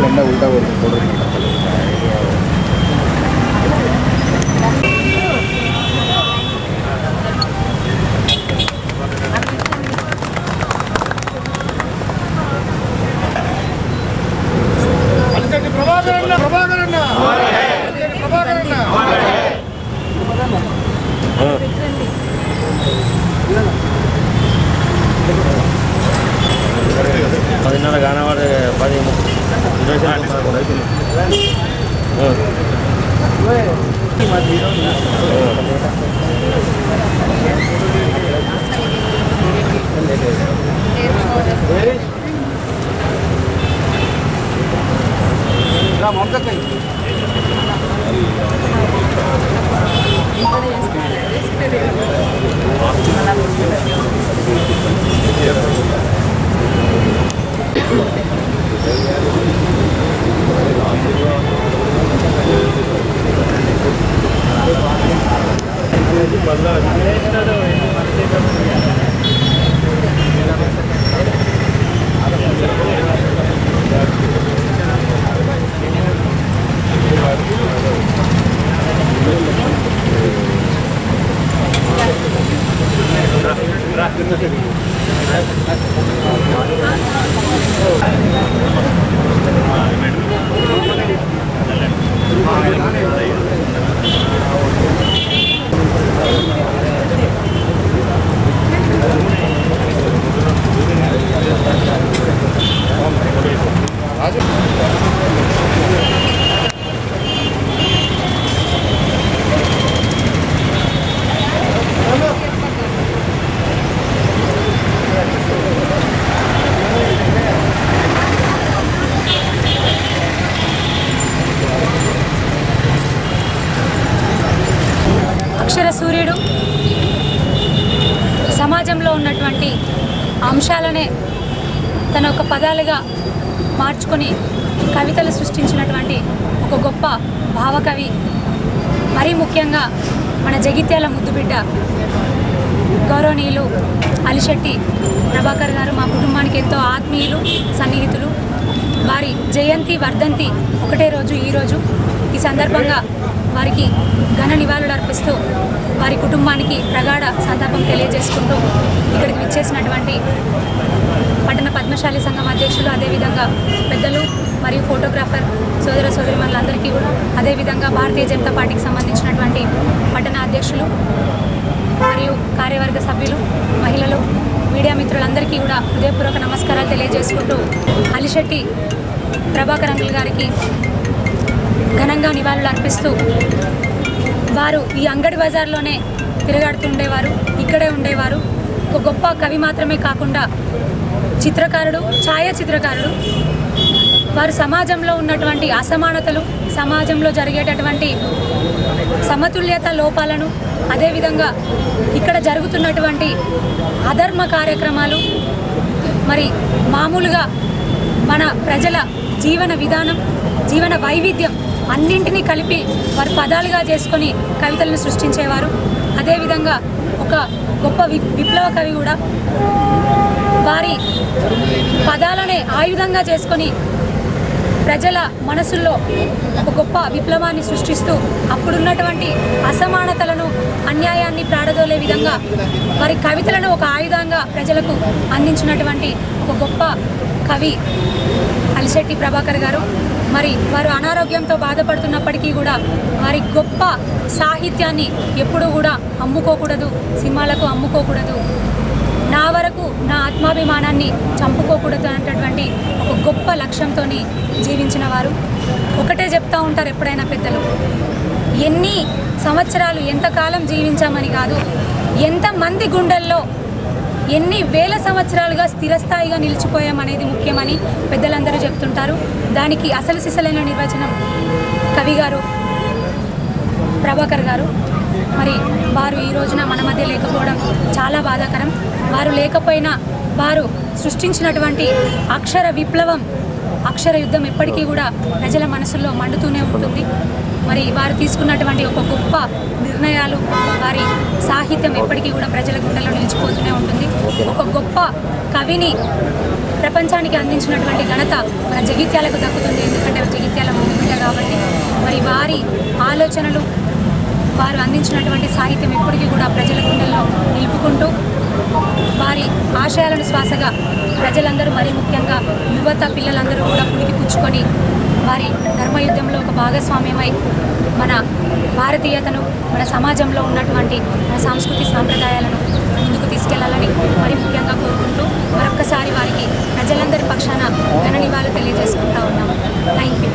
என்ன உள்டா ஒரு தொடர்பு పదిన్నర కానవాడు పది ఇరవై అక్షర Thank you. సమాజంలో ఉన్నటువంటి అంశాలనే తన ఒక పదాలుగా మార్చుకొని కవితలు సృష్టించినటువంటి ఒక గొప్ప భావకవి మరీ ముఖ్యంగా మన జగిత్యాల ముద్దుబిడ్డ గౌరవనీయులు అలిశెట్టి ప్రభాకర్ గారు మా కుటుంబానికి ఎంతో ఆత్మీయులు సన్నిహితులు. వారి జయంతి వర్ధంతి ఒకటే రోజు ఈరోజు ఈ సందర్భంగా వారికి ఘన నివాళులు అర్పిస్తూ వారి కుటుంబానికి ప్రగాఢ సంతాపం తెలియజేసుకుంటూ ఇక్కడికి విచ్చేసినటువంటి పట్టణ పద్మశాలి సంఘం అధ్యక్షులు అదేవిధంగా పెద్దలు మరియు ఫోటోగ్రాఫర్ సోదర సోదరిమణులందరికీ కూడా అదేవిధంగా భారతీయ జనతా పార్టీకి సంబంధించినటువంటి పట్టణ అధ్యక్షులు మరియు కార్యవర్గ సభ్యులు మహిళలు మీడియా మిత్రులందరికీ కూడా హృదయపూర్వక నమస్కారాలు తెలియజేసుకుంటూ అలిశెట్టి ప్రభాకర్ అంకుల్ గారికి ఘనంగా నివాళులు అర్పిస్తూ వారు ఈ అంగడి బజార్లోనే తిరగాడుతుండేవారు ఇక్కడే ఉండేవారు. ఒక గొప్ప కవి మాత్రమే కాకుండా చిత్రకారుడు ఛాయాచిత్రకారుడు. వారు సమాజంలో ఉన్నటువంటి అసమానతలు సమాజంలో జరిగేటటువంటి సమతుల్యత లోపాలను అదేవిధంగా ఇక్కడ జరుగుతున్నటువంటి అధర్మ కార్యక్రమాలు మరి మామూలుగా మన ప్రజల జీవన విధానం జీవన వైవిధ్యం అన్నింటినీ కలిపి వారు పదాలుగా చేసుకొని కవితలను సృష్టించేవారు. అదేవిధంగా ఒక గొప్ప వి విప్లవ కవి కూడా. వారి పదాలనే ఆయుధంగా చేసుకొని ప్రజల మనసుల్లో ఒక గొప్ప విప్లవాన్ని సృష్టిస్తూ అప్పుడున్నటువంటి అసమానతలను అన్యాయాన్ని ప్రాడదోలే విధంగా వారి కవితలను ఒక ఆయుధంగా ప్రజలకు అందించినటువంటి ఒక గొప్ప కవి అలిశెట్టి ప్రభాకర్ గారు. మరి వారు అనారోగ్యంతో బాధపడుతున్నప్పటికీ కూడా వారి గొప్ప సాహిత్యాన్ని ఎప్పుడూ కూడా అమ్ముకోకూడదు సినిమాలకు అమ్ముకోకూడదు. నా వరకు నా ఆత్మాభిమానాన్ని చంపుకోకూడదు అనేటటువంటి ఒక గొప్ప లక్ష్యంతో జీవించిన వారు. ఒకటే చెప్తా ఉంటారు ఎప్పుడైనా పెద్దలు ఎన్ని సంవత్సరాలు ఎంతకాలం జీవించామని కాదు ఎంతమంది గుండెల్లో ఎన్ని వేల సంవత్సరాలుగా స్థిరస్థాయిగా నిలిచిపోయామనేది ముఖ్యమని పెద్దలందరూ చెప్తుంటారు. దానికి అసలు సిసలైన నిర్వచనం కవి గారు ప్రభాకర్ గారు. మరి వారు ఈ రోజున మన మధ్య లేకపోవడం చాలా బాధాకరం. వారు లేకపోయినా వారు సృష్టించినటువంటి అక్షర విప్లవం అక్షర యుద్ధం ఎప్పటికీ కూడా ప్రజల మనసుల్లో మండుతూనే ఉంటుంది. మరి వారు తీసుకున్నటువంటి ఒక గొప్ప నిర్ణయాలు వారి సాహిత్యం ఎప్పటికీ కూడా ప్రజల గుండెల్లో నిలిచిపోతూనే ఉంటుంది. ఒక గొప్ప కవిని ప్రపంచానికి అందించినటువంటి ఘనత మన జగిత్యాలకు దక్కుతుంది. ఎందుకంటే జగిత్యాల ముందుబిడ్డ కాబట్టి మరి వారి ఆలోచనలు వారు అందించినటువంటి సాహిత్యం ఎప్పటికీ కూడా ప్రజల గుండెల్లో నిలుపుకుంటూ వారి ఆశయాలను శ్వాసగా ప్రజలందరూ మరీ ముఖ్యంగా యువత పిల్లలందరూ కూడా పుడికి పుచ్చుకొని వారి ధర్మయుద్ధంలో ఒక భాగస్వామ్యమై మన భారతీయతను మన సమాజంలో ఉన్నటువంటి మన సాంస్కృతిక సాంప్రదాయాలను ముందుకు తీసుకెళ్ళాలని మరి ముఖ్యంగా కోరుకుంటూ మరొక్కసారి వారికి ప్రజలందరి పక్షాన ఘన నివాళులు తెలియజేసుకుంటా ఉన్నాము. Thank you